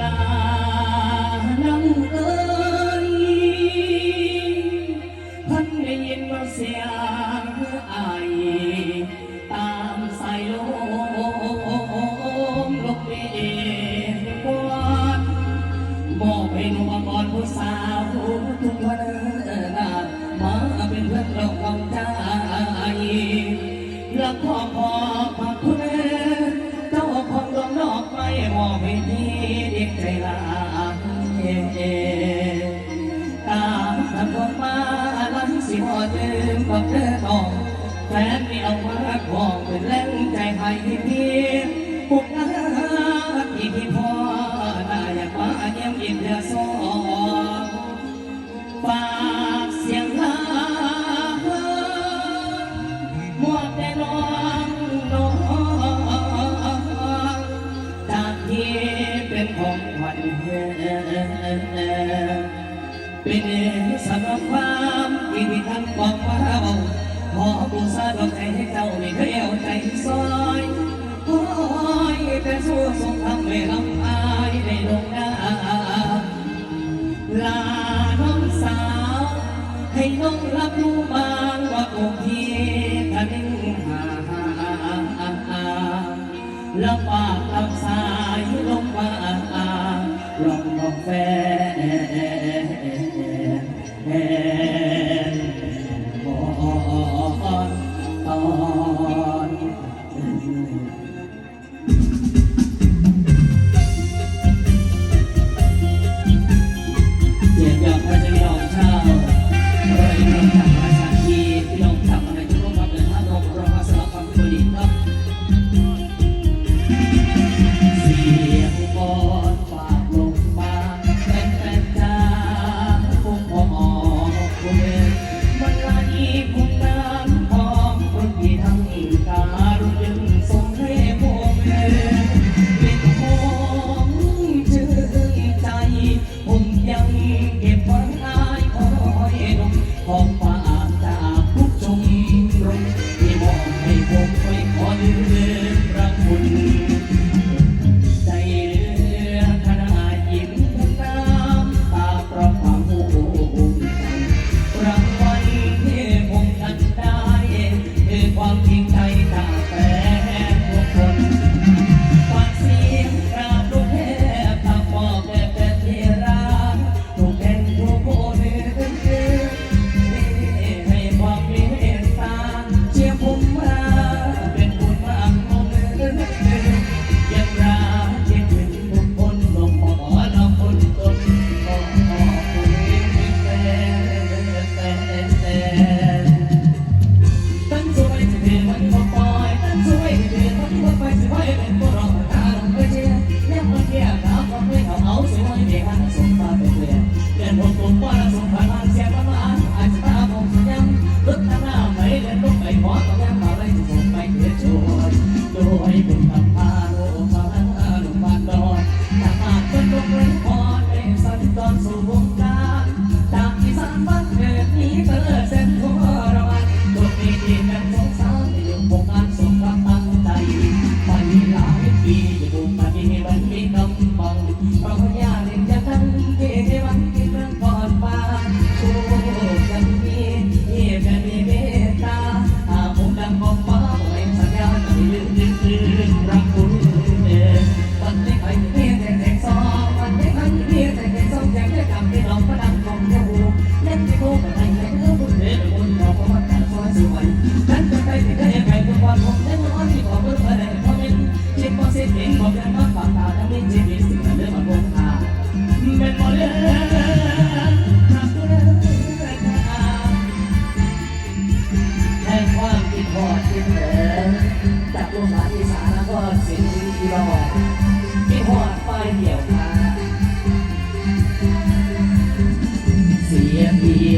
ลาลังอ้ยพันได้ยินว่าเสียงอาตามสายลมลบเองกวนบอกให้หนุ่มก่อนผู้สาวทุกวันนามาเป็นเพื่อนเราขงใจรักพ่อพ่อ ให้เด็กใจลายตามทำบุญมาลังสิบ่ตื่นกับเอต้องแฟนมีเอามาของเป็นแรงใจให้พี่ปุกนาที่พี่พอได้อยากมาเยี่ยมเยียนเธอสอง เป็นสำหรับความที่มีทั้งความว่าเบาพอปูซาดอกใจให้เจ้าไม่เคยเอาใจซอยโอ้ยแต่สู้สงทำไม่ลำพายนดวงหน้าลาน้องสาว ให้น้องรับรู้บ้างว่าโอเคทันหาลำบาก of fair. Thursday. โคกอะไรเรื่องบุญเดชบุญบอกว่าท่านฟ้สวย